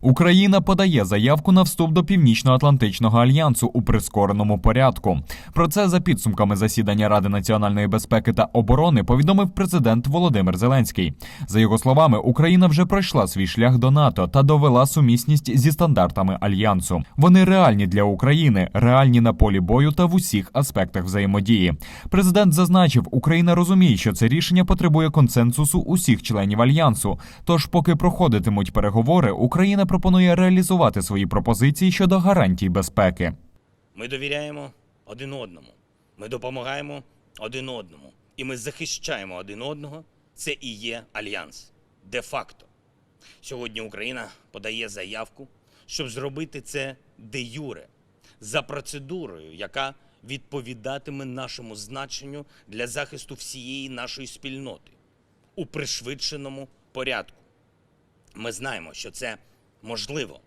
Україна подає заявку на вступ до Північно-Атлантичного альянсу у прискореному порядку. Про це за підсумками засідання Ради національної безпеки та оборони повідомив президент Володимир Зеленський. За його словами, Україна вже пройшла свій шлях до НАТО та довела сумісність зі стандартами альянсу. Вони реальні для України, реальні на полі бою та в усіх аспектах взаємодії. Президент зазначив, Україна розуміє, що це рішення потребує консенсусу усіх членів альянсу. Тож, поки проходитимуть переговори, Україна пропонує реалізувати свої пропозиції щодо гарантій безпеки. Ми довіряємо один одному. Ми допомагаємо один одному. І ми захищаємо один одного. Це і є альянс. Де-факто. Сьогодні Україна подає заявку, щоб зробити це де юре, за процедурою, яка відповідатиме нашому значенню для захисту всієї нашої спільноти у пришвидшеному порядку. Ми знаємо, що це можливо.